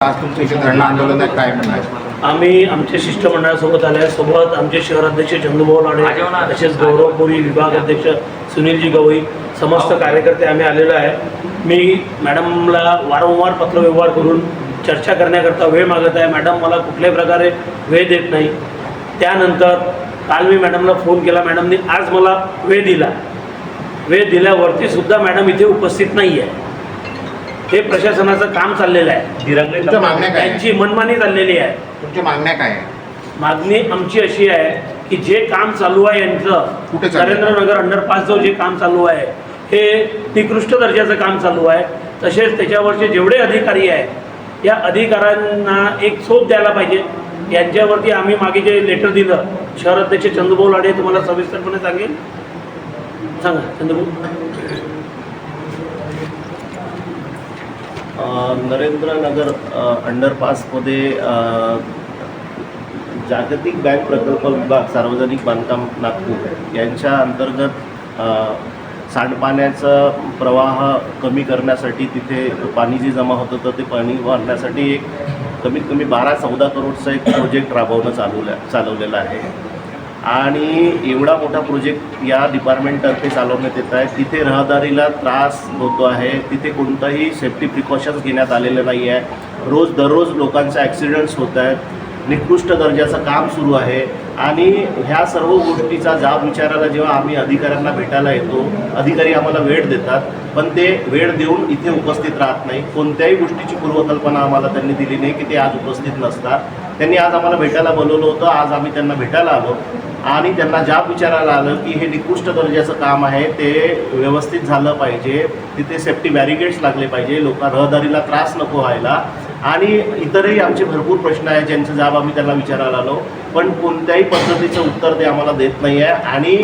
आज तुमचं इथे धरणं आंदोलन आहे काय म्हणणं आहे आम्ही आमच्या शिष्टमंडळासोबत आले आहे. सोबत आमचे शहराध्यक्ष चंदूभाऊ लाडे तसेच गौरवपुरी विभाग अध्यक्ष सुनीलजी गवई समस्त कार्यकर्ते आम्ही आलेलो आहे. मी मॅडमला वारंवार पत्रव्यवहार करून चर्चा करण्याकरता वेळ मागत आहे. मॅडम मला कुठल्याही प्रकारे वेळ देत नाही. त्यानंतर काल मी मॅडमला फोन केला. मॅडमने आज मला वेळ दिला. वेळ दिल्यावरती सुद्धा मॅडम इथे उपस्थित नाही आहे हे प्रशासनाचं काम चाललेलं आहे. तुमच्या मागण्या काय? आहेत? त्यांची मनमानी चाललेली आहे. तुमच्या मागण्या काय आहे? मागणी आमची अशी आहे की जे काम चालू आहे यांचं? नरेंद्रनगर अंडरपास जो जे काम चालू आहे हे निकृष्ट दर्जाचं काम चालू आहे. तसेच त्याच्यावरचे जेवढे अधिकारी आहेत या अधिकाऱ्यांना एक सोप द्यायला पाहिजे. यांच्यावरती आम्ही मागे जे लेटर दिलं शहर अध्यक्ष चंद्रभाऊ लाडे तुम्हाला सविस्तरपणे सांगेल सांगा चंद्रभाऊ नरेंद्रनगर अंडरपासमध्ये जागतिक बँक प्रकल्प विभाग सार्वजनिक बांधकाम नागपूर यांच्या अंतर्गत सांडपाण्याचा प्रवाह कमी करण्यासाठी तिथे पाणी जे जमा होतं तर ते पाणी वाढण्यासाठी एक कमीत कमी बारा चौदा करोडचा एक प्रोजेक्ट राबवणं चालवलं चालवलेला आहे. आणि एवढा मोठा प्रोजेक्ट या डिपार्टमेंटतर्फे चालवण्यात येत आहे. तिथे रहदारीला त्रास होतो आहे. तिथे कोणताही सेफ्टी प्रिकॉशन्स घेण्यात आलेलं नाही आहे. रोज दररोज लोकांचे ॲक्सिडेंट्स होत आहेत. निकृष्ट दर्जाचं काम सुरू आहे. आणि ह्या सर्व गोष्टीचा जाब विचारायला जेव्हा आम्ही अधिकाऱ्यांना भेटायला येतो अधिकारी आम्हाला वेळ देतात पण ते वेळ देऊन इथे उपस्थित राहत नाही. कोणत्याही गोष्टीची पूर्वकल्पना आम्हाला त्यांनी दिली नाही की ते आज उपस्थित नसतात. त्यांनी आज आम्हाला भेटायला बोलवलं होतं. आज आम्ही त्यांना भेटायला आलो. आणि त्यांना जाब विचारायला आलं की हे निकृष्ट दर्जाचं काम आहे ते व्यवस्थित झालं पाहिजे. तिथे सेफ्टी बॅरिकेड्स लागले पाहिजे. लोक रहदारीला त्रास नको व्हायला. आणि इतरही आमचे भरपूर प्रश्न आहेत ज्यांचं जाब आम्ही त्यांना विचारायला आलो. पण कोणत्याही पद्धतीचं उत्तर ते आम्हाला देत नाही आहे आणि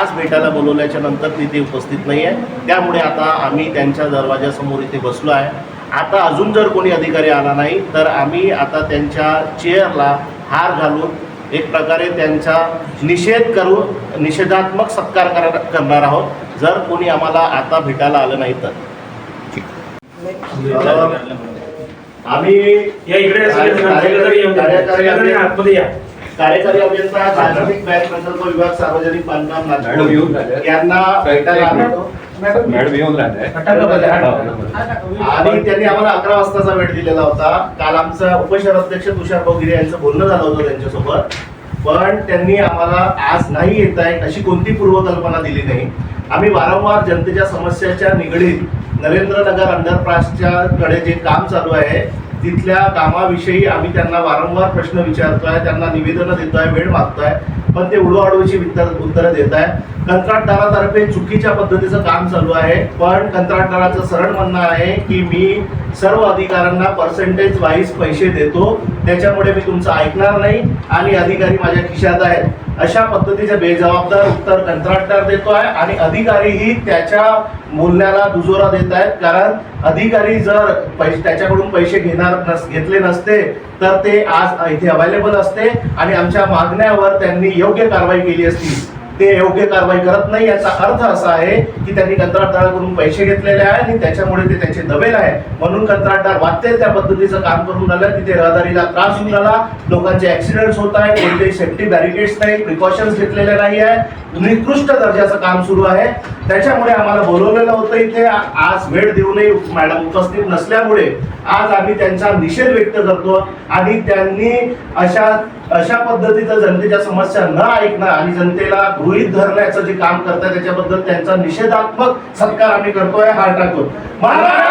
आज भेटायला बोलवल्याच्या नंतर तिथे उपस्थित नाही आहे त्यामुळे आता आम्ही त्यांच्या दरवाजासमोर इथे बसलो आहे. आता अजून जर कोणी अधिकारी आला नाही तर आम्ही आता त्यांच्या चेअरला हार घालून एक प्रकारे त्यांचा निषेध करून निषेधात्मक सत्कार करा करणार आहोत. जर कोणी आम्हाला आता भेटायला आलं नाही तर. आम्ही या. कार्यकारी अभियंता जागतिक बँक प्रकल्प विभाग सार्वजनिक बांधकाम मॅडम येऊन राहिले. यांना भेटायला आलो. होतो. मॅडम येऊन. आणि त्यांनी आम्हाला अकरा वाजताचा वेळ दिलेला होता. काल आमचा उपशहराध्यक्ष तुषार भाऊगिरे यांचं बोलणं झालं होतं त्यांच्यासोबत. पण त्यांनी आम्हाला आज नाही येत आहे अशी कोणती पूर्वकल्पना दिली नाही. आम्ही वारंवार जनतेच्या समस्याच्या निगडीत नरेंद्रनगर अंडरपासच्या कडे जे काम चालू आहे तिथल्या कामाविषयी आम्ही त्यांना वारंवार प्रश्न विचारतोय त्यांना निवेदनं देतोय वेळ मागतोय पण ते उडवाडूची उत्तरं देत आहे कंत्राटदारातर्फे चुकीच्या पद्धतीचं काम चालू आहे पण कंत्राटदाराचं सरळ म्हणणं आहे की मी सर्व अधिकाऱ्यांना पर्सेंटेज वाईज पैसे देतो त्याच्यामुळे मी तुमचं ऐकणार नाही आणि अधिकारी माझ्या खिशात आहेत. अशा पद्धतीचे बेजबाबदार उत्तर कंत्राटदार देतो आहे आणि अधिकारीही त्याच्या बोलण्याला दुजोरा देत आहेत कारण अधिकारी जर पैसे त्याच्याकडून पैसे घेणार नस घेतले नसते तर ते आज इथे अवेलेबल असते आणि आमच्या मागण्यावर त्यांनी योग्य कारवाई केली असती. ते योग्य कारवाई करत नाही याचा अर्थ असा आहे की त्यांनी कंत्राटदाराकडून पैसे घेतलेले आहे आणि त्याच्यामुळे ते त्याचे दबेल आहे म्हणून कंत्राटदार वाटते त्या पद्धतीचं काम करून राहिलं तिथे रहदारीला त्रास होऊन राहिला लोकांचे ऍक्सिडेंट्स होत आहे कोणतेही सेफ्टी बॅरिकेड्स नाही प्रिकॉशन्स घेतलेले नाही आहे निकृष्ट दर्जाचं काम सुरू आहे. त्याच्यामुळे आम्हाला बोलवलेलं होतं इथे आज वेळ देऊनही मॅडम उपस्थित नसल्यामुळे आज आम्ही त्यांचा निषेध व्यक्त करतो आणि त्यांनी अशा अशा पद्धतीचं जनतेच्या समस्या न ऐकणं आणि जनतेला गृहित धरण्याचं जे काम करतात त्याच्याबद्दल त्यांचा निषेधात्मक सत्कार आम्ही करतोय हार टाकतो महाराज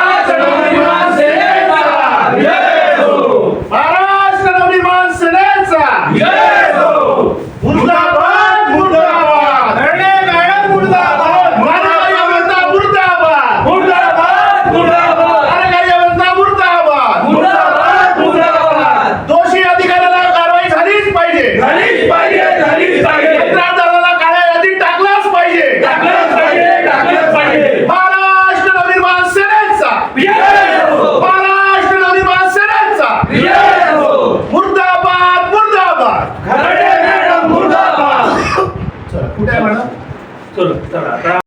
मुर्दाबाद चला,